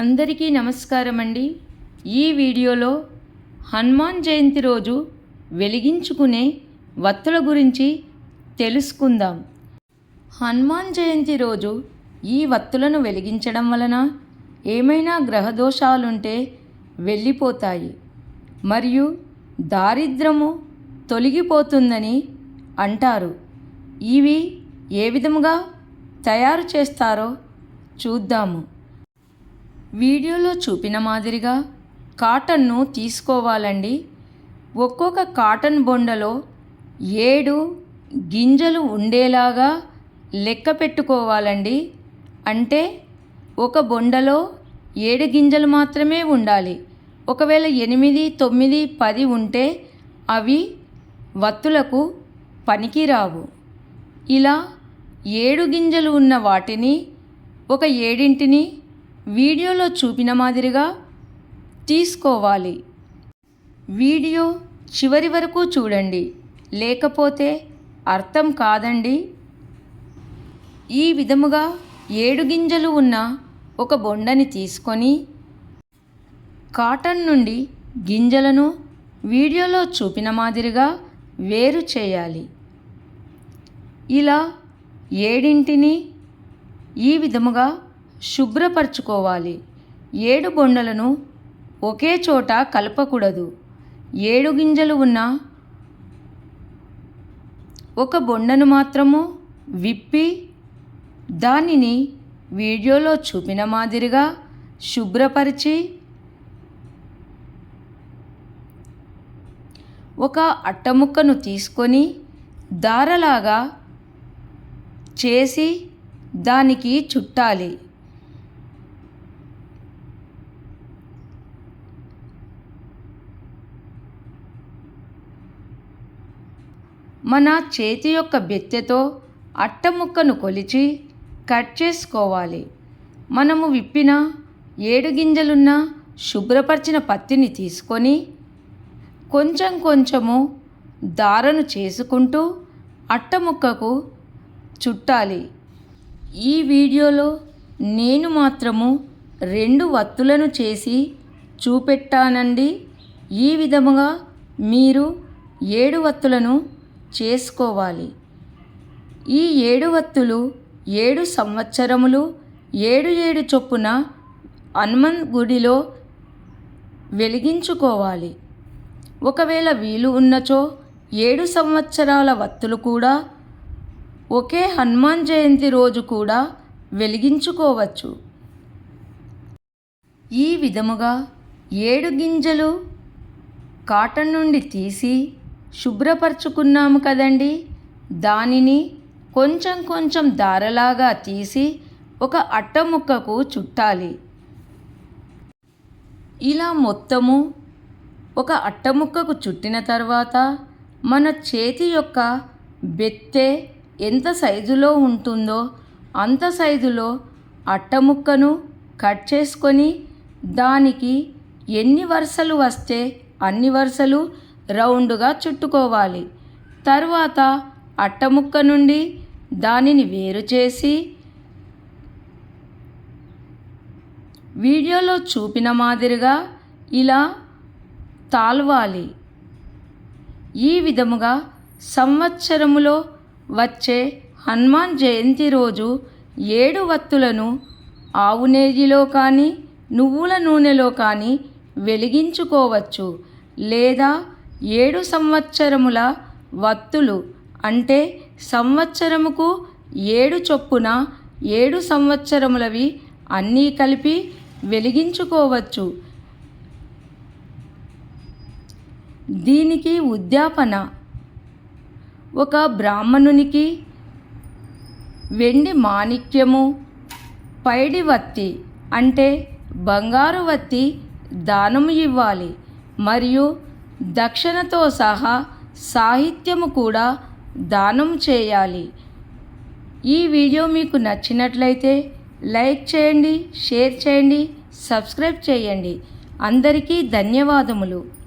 అందరికీ నమస్కారం అండి ఈ వీడియోలో హనుమాన్ జయంతి రోజు వెలిగించుకునే వత్తుల గురించి తెలుసుకుందాం. హనుమాన్ జయంతి రోజు ఈ వత్తులను వెలిగించడం వలన ఏమైనా గ్రహదోషాలుంటే వెళ్ళిపోతాయి. మరియు దారిద్రము తొలగిపోతుందని అంటారు. ఇవి ఏ విధముగా తయారు చేస్తారో చూద్దాము. వీడియోలో చూపిన మాదిరిగా కాటన్ను తీసుకోవాలండి. ఒక్కొక్క కాటన్ బొండలో ఏడు గింజలు ఉండేలాగా లెక్క పెట్టుకోవాలండి. అంటే ఒక బొండలో ఏడు గింజలు మాత్రమే ఉండాలి. ఒకవేళ ఎనిమిది తొమ్మిది పది ఉంటే అవి వత్తులకు పనికిరావు. ఇలా ఏడు గింజలు ఉన్న వాటిని ఒక ఏడింటిని వీడియోలో చూపిన మాదిరిగా తీసుకోవాలి. వీడియో చివరి వరకు చూడండి. లేకపోతే అర్థం కాదండి. ఈ విధముగా ఏడు గింజలు ఉన్న ఒక బొండని తీసుకొని కాటన్ నుండి గింజలను వీడియోలో చూపిన మాదిరిగా వేరు చేయాలి. ఇలా ఏడింటిని ఈ విధముగా శుభ్రపరచుకోవాలి. ఏడు బొండలను ఒకే చోట కలపకూడదు. ఏడు గింజలు ఉన్న ఒక బొండను మాత్రము విప్పి దానిని వీడియోలో చూపిన మాదిరిగా శుభ్రపరిచి ఒక అట్టముక్కను తీసుకొని దారలాగా చేసి దానికి చుట్టాలి. మన చేతి యొక్క బెత్తెతో అట్టముక్కను కొలిచి కట్ చేసుకోవాలి. మనము విప్పిన ఏడు గింజలున్న శుభ్రపరిచిన పత్తిని తీసుకొని కొంచెం కొంచెము దారను చేసుకుంటూ అట్టముక్కకు చుట్టాలి. ఈ వీడియోలో నేను మాత్రము రెండు వత్తులను చేసి చూపెట్టానండి. ఈ విధముగా మీరు ఏడు వత్తులను చేసుకోవాలి. ఈ ఏడు వత్తులు ఏడు సంవత్సరములు ఏడు ఏడు చొప్పున హనుమన్ గుడిలో వెలిగించుకోవాలి. ఒకవేళ వీలు ఉన్నచో ఏడు సంవత్సరాల వత్తులు కూడా ఒకే హనుమాన్ జయంతి రోజు కూడా వెలిగించుకోవచ్చు. ఈ విధముగా ఏడు గింజలు కాటన్ నుండి తీసి శుభ్రపరచుకున్నాము కదండి. దానిని కొంచెం కొంచెం దారలాగా తీసి ఒక అట్ట ముక్కకు చుట్టాలి. ఇలా మొత్తము ఒక అట్టముక్కకు చుట్టిన తర్వాత మన చేతి యొక్క బెత్తె ఎంత సైజులో ఉంటుందో అంత సైజులో అట్టముక్కను కట్ చేసుకొని దానికి ఎన్ని వరుసలు వస్తే అన్ని వరుసలు రౌండ్గా చుట్టుకోవాలి. తర్వాత అట్టముక్క నుండి దానిని వేరు చేసి వీడియోలో చూపిన మాదిరిగా ఇలా తాల్వాలి. ఈ విధముగా సంవత్సరములో వచ్చే హనుమాన్ జయంతి రోజు ఏడు వత్తులను ఆవు నెయ్యిలో కానీ నువ్వుల నూనెలో కానీ వెలిగించుకోవచ్చు లేదా ఏడు సంవత్సరముల వత్తులు అంటే సంవత్సరముకు ఏడు చొప్పున ఏడు సంవత్సరములవి అన్నీ కలిపి వెలిగించుకోవచ్చు. దీనికి ఉద్యాపన. ఒక బ్రాహ్మణునికి వెండి మాణిక్యము పైడి వత్తి అంటే బంగారు వత్తి దానము ఇవ్వాలి. మరియు దక్షిణతో సహా సాహిత్యము కూడా దానం చేయాలి. ఈ వీడియో మీకు నచ్చినట్లయితే లైక్ చేయండి షేర్ చేయండి సబ్స్క్రైబ్ చేయండి. అందరికీ ధన్యవాదములు.